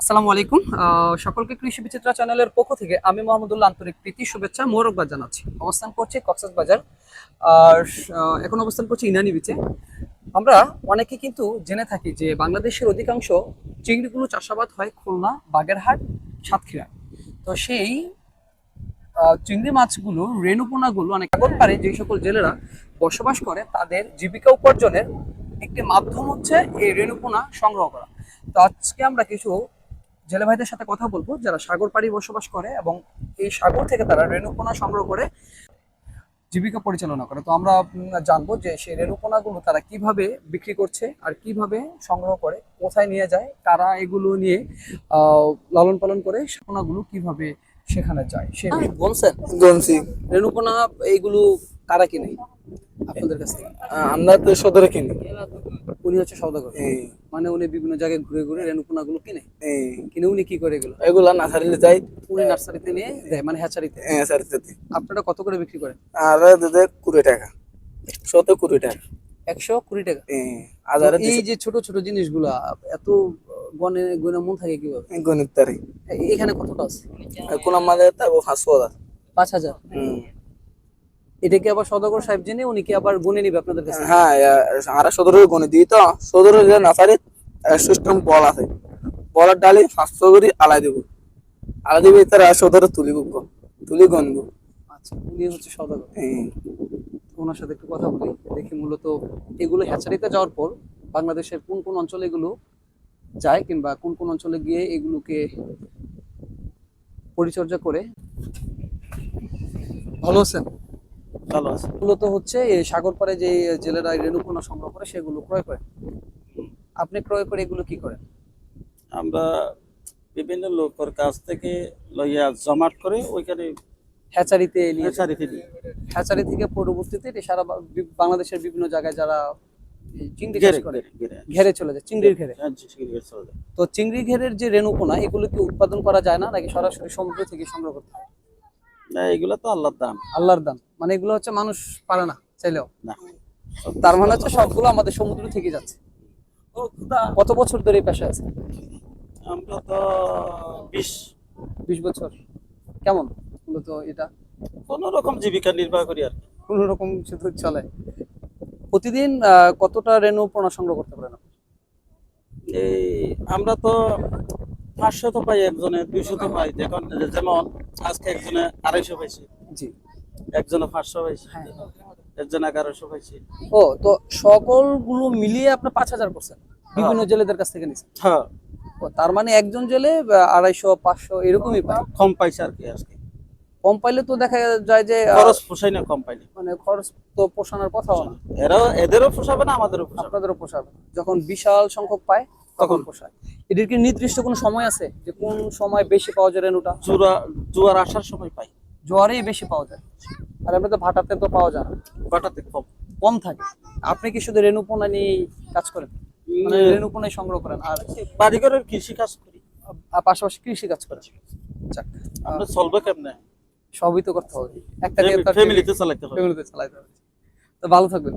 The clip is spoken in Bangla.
আসসালামু আলাইকুম। সকলকে কৃষি বিচিত্রা চ্যানেলের পক্ষ থেকে আমি মোহাম্মদুল্লাহ আন্তরিক প্রীতি, শুভেচ্ছা মোরকবাদ জানাচ্ছি। অবস্থান করছি কক্সবাজার বাজার। আর এখন অবস্থান করছি ইনানি বিচে। আমরা অনেকে কিন্তু জেনে থাকি যে বাংলাদেশের অধিকাংশ চিংড়িগুলো চাষাবাদ হয় খুলনা, বাগেরহাট, সাতক্ষীরা। তো সেই চিংড়ি মাছগুলো, রেণুপোনাগুলো অনেক আগত পারে যে সকল জেলেরা বসবাস করে, তাদের জীবিকা উপার্জনের একটি মাধ্যম হচ্ছে এই রেণুপোনা সংগ্রহ করা। তো আজকে আমরা কিছু জেলে ভাইদের সাথে কথা বলব যারা সাগর পাড়ি বসবাস করে এবং এই সাগর থেকে তারা রেণুপোনা সংগ্রহ করে জীবিকা পরিচালনা করে। তো আমরা জানব যে সেই রেণুপোনাগুলো তারা কীভাবে বিক্রি করছে আর কীভাবে সংগ্রহ করে কোথায় নিয়ে যায় কারা এগুলো নিয়ে লালন পালন করে পোনাগুলো কীভাবে সেখানে যায় সে বলছেন গনসি। রেণুপোনা এইগুলো কারা কিনে? আপনাদের কাছ থেকে। আমরা তো সদরে কিনি। উনি হচ্ছে সৌদাগর এই মানে উনি বিভিন্ন জায়গায় ঘুরে ঘুরে রেণুপোনা গুলো কিনে কিনে উনি কি করে এগুলো? এগুলা না ছাড়লে যাই উনি নার্সারিতে নিয়ে দেয় মানে হ্যাচারিতে। সারিতে আপনারা কত করে বিক্রি করেন? আর দিতে কুড়ি টাকা। শত কুড়ি টাকা। একশো কুড়ি টাকা? এই এই যে ছোট ছোট জিনিসগুলা এত গনে গনে মন থাকে কীভাবে? গণিত তারি এ- এখানে কতটা আছে? কোন আমাদের তাবো পাঁচশো হাজার। পাঁচ হাজার? হুম। এটা কি আবার সদাগর সাহেব জেনে উনি কি আবার গুনে নিবে আপনাদের কাছে? হ্যাঁ আর সদরের গণিত দিই তো। সদরের যে নাসারি সিস্টেম বল আছে। বলের ডালি পাঁচশো করে আলাই দিব। আলাই দিবি তার সদরে তুলিব তুলি গনব। আচ্ছা উনি হচ্ছে সদাগর। ওনার সাথে একটু কথা বলি দেখি মূলত এগুলো হ্যাচারিতে যাওয়ার পর বাংলাদেশের কোন কোন অঞ্চলে এগুলো যায় কিংবা কোন কোন অঞ্চলে গিয়ে এগুলোকে পরিচর্যা করে। ভালো আছেন? ভালো আছে। মূলত হচ্ছে এই সাগর যে জেলেরা রেণুপোনা সংগ্রহ করে সেগুলো ক্রয় করে। আপনি ক্রয় করে এগুলো কি করেন? আমরা বিভিন্ন লোকের কাছ থেকে লইয়া জমাট করে ওইখানে হ্যাচারিতে নিয়ে দিই হ্যাচারি থেকে পরবর্তীতে এটি সারা বাংলাদেশের বিভিন্ন জায়গায় যারা চিংড়ি চাষ করে ঘেরে চলে যায় চিংড়ির ঘেরে। হ্যাঁ। তো চিংড়ি ঘেরের যে রেণুপোনা এগুলো কি উৎপাদন করা যায় না নাকি সরাসরি সমুদ্র থেকে সংগ্রহ করতে হয়? না এগুলো তো আল্লাহর দান। আল্লাহর দান। মানে এগুলো হচ্ছে মানুষ পারে না চাইলেও। না। তার মানে হচ্ছে সবগুলো আমাদের সমুদ্র থেকে যাচ্ছে। কত বছর ধরে এই পেশা আছে? আমরা তো বিশ। বিশ বছর। কেমন মূলত এটা? কোন রকম জীবিকা নির্বাহ করি আর। কোন রকম শুধু চলে। প্রতিদিন কতটা রেণু পোনা সংগ্রহ করতে পারেন? এই আমরা তো পাঁচশো তো পাই একজনে দুইশো তো পাই যেমন আজকে একজনে আড়াইশো পাইছি। জি। একজনে পাঁচশো পাইছি হ্যাঁ। একজনে এগারোশো পাইছি। ও তো সকলগুলো মিলিয়ে আপনার পাঁচ হাজার পার্সেন্ট বিভিন্ন জেলেদের কাছ থেকে হ্যাঁ। তার মানে একজন জেলে আড়াইশো পাঁচশো এরকমই পায়? কম পাইছে আর কি আজকে। কম পাইলে তো দেখা যায় যে খরচ পোষাই না কম পাইলে। মানে খরচ তো পোষানোর কথাও না। এরাও এদেরও পোষাবে না আমাদেরও আপনাদেরও পোষাবে। যখন বিশাল সংখ্যক পায় তখন। পোষায়। এটির কি নির্দিষ্ট কোনো সময় আছে? যে কোন সময় বেশি পাওয়া যায় জোয়ার জোয়ার আসার সময় পাই জোয়ারেই বেশি পাওয়া যায়। আর এমনিতে ভাটাতে তো পাওয়া যায় না। বাটাতে কম। কম থাকে। আপনি কি শুধু রেণুপোনা নিয়ে কাজ করেন? মানে রেণুপোনাই সংগ্রহ করেন। আর বাড়িঘরের কৃষি কাজ করি। আর পাশাপাশি কৃষি কাজ করেন। যাক আমরা চলবে কেমনে? সবই তো করতে হবে। একটা তো ফ্যামিলিতে চালাতে হবে। ফ্যামিলিতে চালাইতে হবে। তো ভালো থাকবেন।